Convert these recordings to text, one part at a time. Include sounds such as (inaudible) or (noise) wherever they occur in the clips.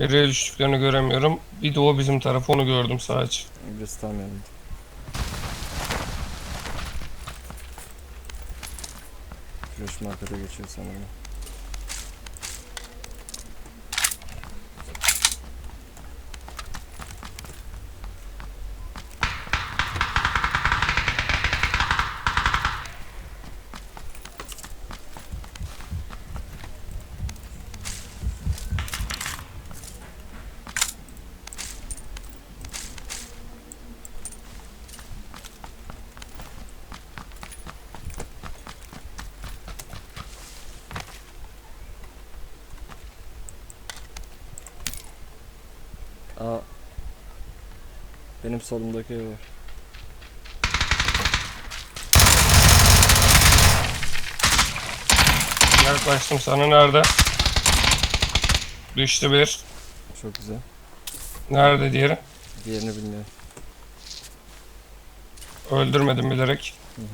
Nereye düştüklerini göremiyorum. Bir de o bizim tarafı onu gördüm sadece. Göstermeyelim. Flash markete geçiyor sanırım. Aa. Benim solumdaki ev var. Yaklaştım sana nerede? Düştü bir. Çok güzel. Nerede diğeri? Diğerini bilmiyorum. Öldürmedim bilerek. Hı hı.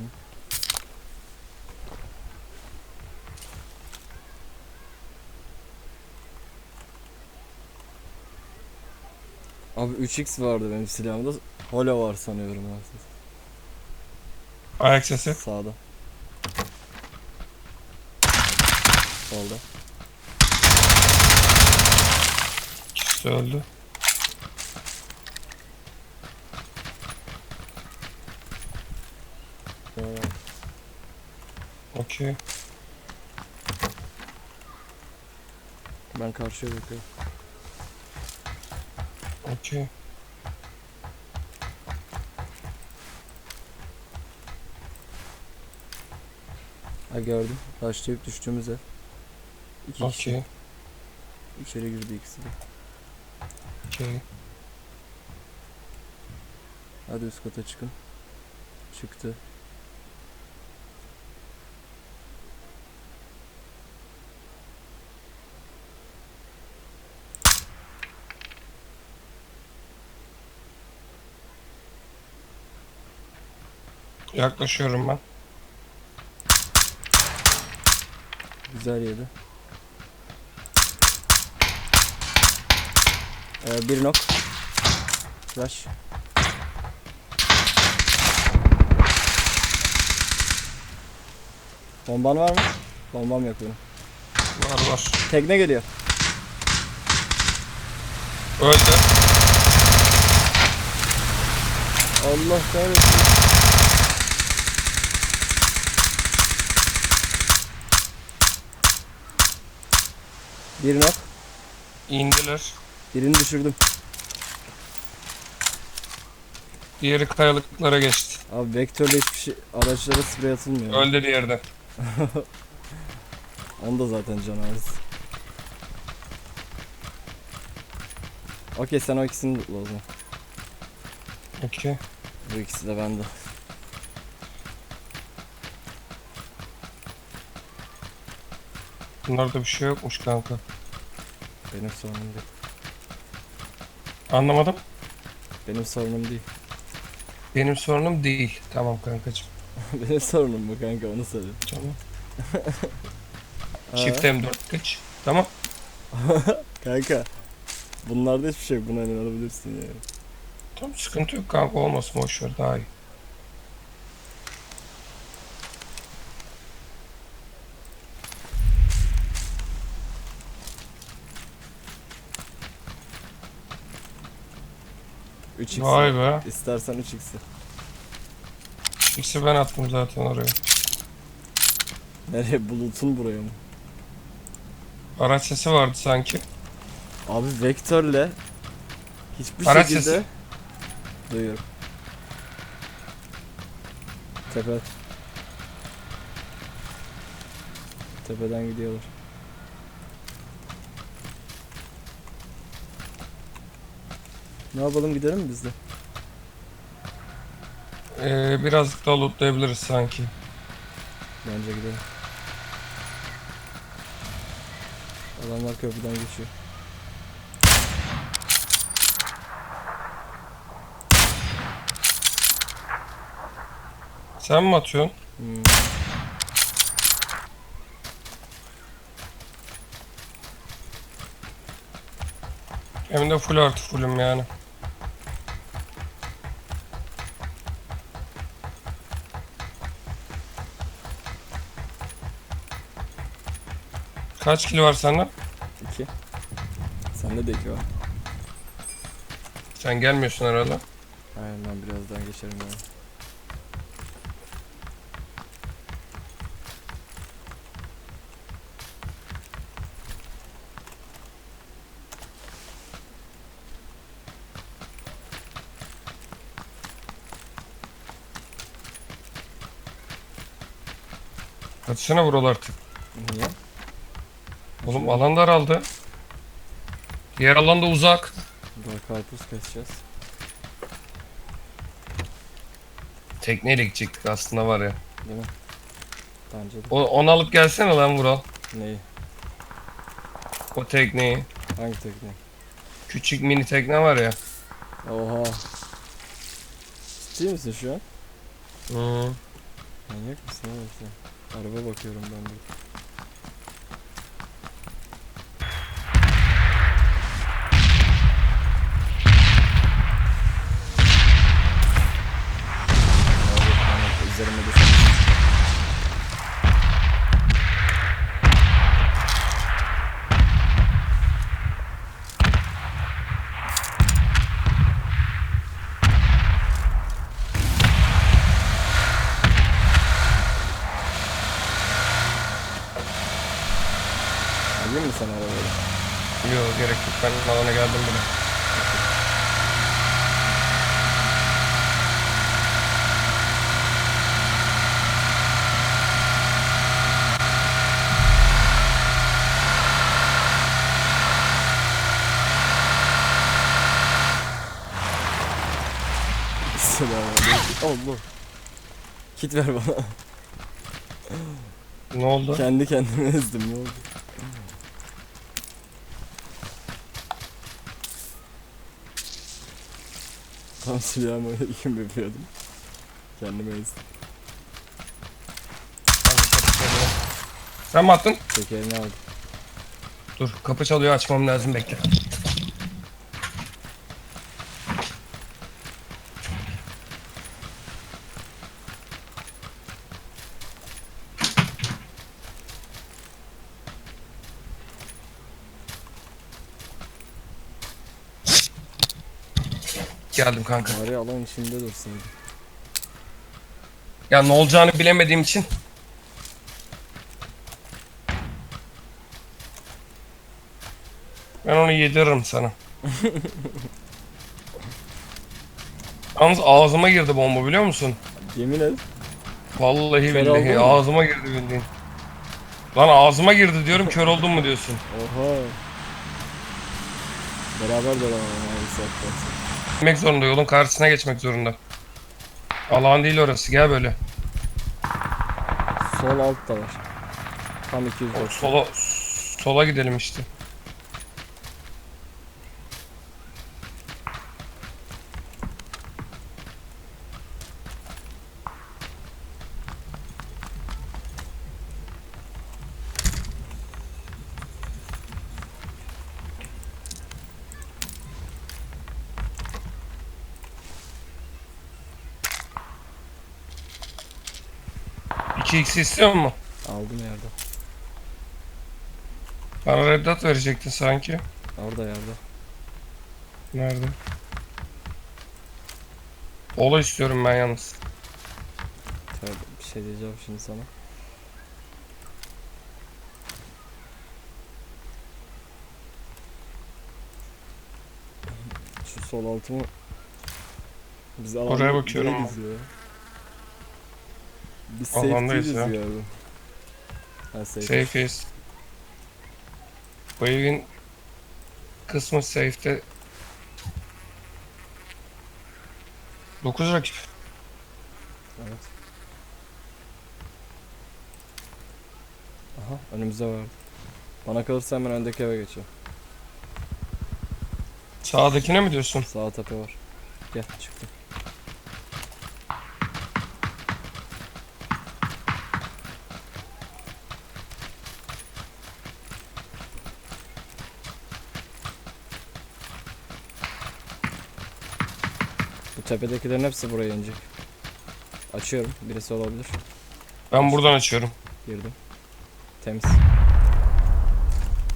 Abi 3x vardı benim silahımda. Holo var sanıyorum artık. Ayak sesi. Sağda. Solda. İkisi öldü. Ee, Okey. Ben karşıya bakıyorum. Okey. Ha gördüm. Taşlayıp düştüğümüz ev. İki kişi. Okey. İçeri girdi ikisi de. Okey. Hadi üst kata çıkın. Çıktı. Yaklaşıyorum ben. Güzel yedi. Ee, bir nok. Flash. Bomban var mı? Bombam yok benim. Var var. Tekne geliyor. Öldü. Allah kahretsin. Bir nok. İndiler. Birini düşürdüm. Diğeri kayalıklara geçti. Abi vektörle hiçbir şey araçlara sprey atılmıyor. Öldü diğeri de. (laughs) Onda zaten can az. Okey sen o ikisini tutla o zaman. Okey. Bu ikisi de bende. Bunlarda bir şey yokmuş kanka. Benim sorunum değil. Anlamadım. Benim sorunum değil. Benim sorunum değil. Tamam kankacığım. (laughs) Benim sorunum bu kanka onu söyle. Tamam. (laughs) Çift M4 kaç. Tamam. (laughs) Kanka. Bunlarda hiçbir şey yok. Buna inanabilirsin yani. Tamam sıkıntı yok kanka olmasın boş ver daha iyi. Üç x Vay be. İstersen 3x'i. İkisi ben attım zaten oraya. Nereye bulutun buraya mı? Araç sesi vardı sanki. Abi vektörle hiçbir Araç şekilde sesi. duyuyorum. Tepe. Tepeden gidiyorlar. Ne yapalım gidelim mi biz de? Ee, birazcık daha lootlayabiliriz sanki. Bence gidelim. Adamlar köprüden geçiyor. Sen mi atıyorsun? Hmm. Hem de full artı fullüm yani. Kaç kilo var sende? 2. Sende de 2 var. Sen gelmiyorsun herhalde. Aynen ben birazdan geçerim yani. Kaçsana buralar artık. Niye? Oğlum alan daraldı. Diğer alan da uzak. Daha karpuz keseceğiz. Tekneyle gidecektik aslında var ya. Değil mi? Bence de. O, onu alıp gelsene lan Vural. Neyi? O tekneyi. Hangi tekne? Küçük mini tekne var ya. Oha. Ciddi misin şu an? Hı. Manyak mısın oğlum sen? Araba bakıyorum ben de. Abi, manyak, Üzerime düşmüş. Alayım mı sen arabayı? Yok gerek yok. Ben alana geldim bile. Selamünaleyküm. Allah. Kit ver bana. Ne oldu? Kendi kendime ezdim ne oldu? Tam silahımı kim yapıyordum. Kendime ezdim. Sen mi attın? Tekerini aldım. Dur kapı çalıyor açmam lazım bekle. Geldim kanka. Bari alan içinde dursaydı. Ya ne olacağını bilemediğim için Ben onu yediririm sana. (laughs) Yalnız ağzıma girdi bomba biliyor musun? Yemin et. Vallahi Kör billahi ağzıma girdi bildiğin. Lan ağzıma girdi diyorum kör oldun mu diyorsun. Oha. Beraber dolanalım abi Gitmek zorunda yolun karşısına geçmek zorunda. Alan değil orası gel böyle. Sol alt da var. Tam 200 O Sola, sola gidelim işte. İki x istiyor mu? Aldım yerde. Bana Red Dot verecektin sanki. Orada yerde. Nerede? Ola istiyorum ben yalnız. Tövbe bir şey diyeceğim şimdi sana. Şu sol altımı biz Oraya bakıyorum ya. Biz Alandayız safe'liyiz ya. ya. abi. Ha safe. Bu evin kısmı safe'te 9 rakip. Evet. Aha önümüzde vardı. Bana kalırsa hemen öndeki eve geçiyor. Sağdakine mi diyorsun? Sağ tepe var. Gel çıktım. Tepedekilerin hepsi buraya inecek. Açıyorum. Birisi olabilir. Ben buradan açıyorum. Girdim. Temiz.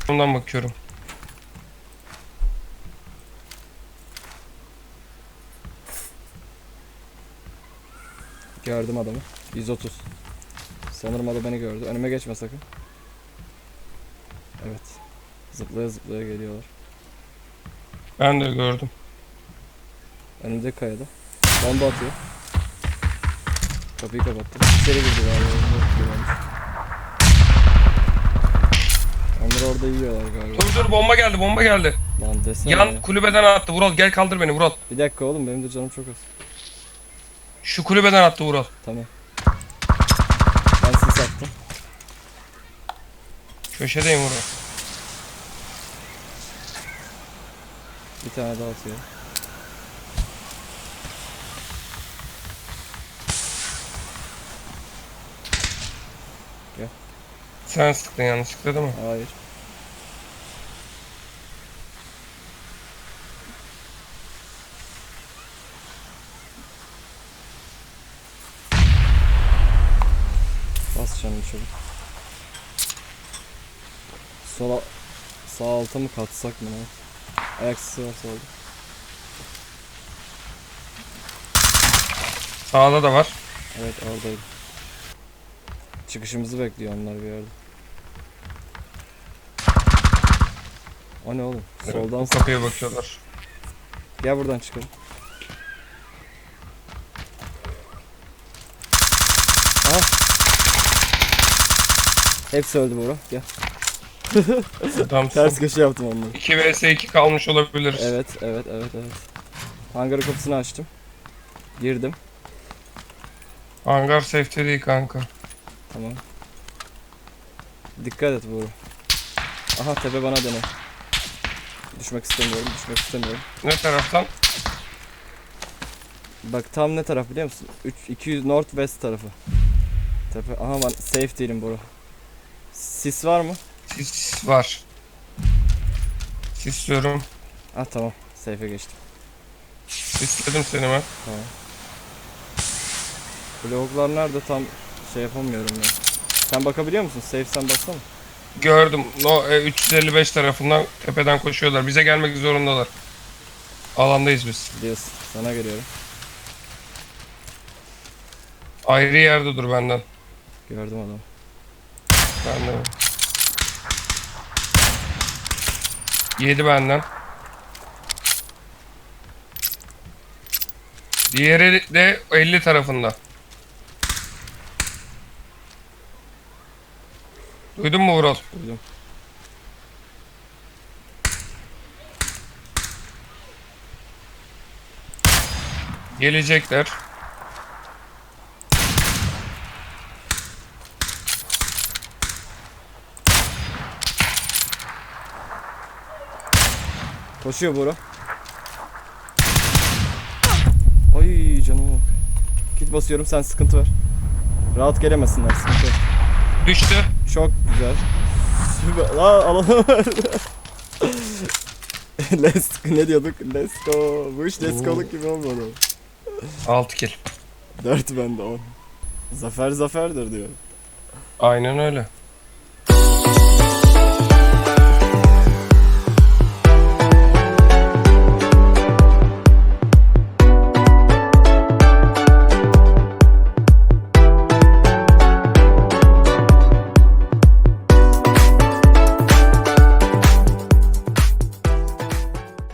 Bundan bakıyorum. Gördüm adamı. 130. Sanırım o da beni gördü. Önüme geçme sakın. Evet. Zıplaya zıplaya geliyorlar. Ben de gördüm. Önümde kayada. Bomba atıyor. Kapıyı kapattım. İçeri girdi galiba. Onlar orada yiyorlar galiba. Dur dur bomba geldi bomba geldi. Lan desene Yan ya. kulübeden attı Vural gel kaldır beni Vural. Bir dakika oğlum benim de canım çok az. Şu kulübeden attı Vural. Tamam. Ben sis attım. Köşedeyim Vural. Bir tane daha atıyor. Sen sıktın yanlışlıkla değil mi? Hayır. Bas canım çabuk. Sola sağ alta mı katsak mı ne? Ayak sesi var solda. Sağda da var. Evet oradaydı. Çıkışımızı bekliyor onlar bir yerde. O ne oğlum? Soldan Bu kapıya bakıyorlar. Gel buradan çıkalım. Aha. Hepsi öldü Bora. Gel. (laughs) Ters köşe yaptım onları. 2 vs 2 kalmış olabiliriz. Evet, evet, evet, evet. Hangarın kapısını açtım. Girdim. Hangar safety değil kanka. Tamam. Dikkat et Bora. Aha tepe bana dönüyor. Düşmek istemiyorum, düşmek istemiyorum. Ne taraftan? Bak tam ne taraf biliyor musun? 3 200 North West tarafı. Tepe. Aha ben safe değilim bro. Sis var mı? Sis var. Sisliyorum. Ah tamam. Safe'e geçtim. Sisledim seni ben. Tamam. Bloklar nerede tam şey yapamıyorum ya. Sen bakabiliyor musun? Safe sen baksana. Gördüm. No, e, 355 tarafından tepeden koşuyorlar. Bize gelmek zorundalar. Alandayız biz. Diyorsun. Sana geliyorum. Ayrı yerde dur benden. Gördüm adamı. Ben de. Yedi benden. Diğeri de 50 tarafında. Duydun mu Vural? Duydum. Gelecekler. Koşuyor Bora. Ay canım bak. Kit basıyorum sen sıkıntı ver. Rahat gelemesinler sıkıntı yok. Düştü. Çok güzel. Süper. Lan verdi. (laughs) let's ne diyorduk? Let's go. Bu iş let's go'luk gibi olmadı. 6 kill. 4 bende 10. Zafer zaferdir diyor. Aynen öyle.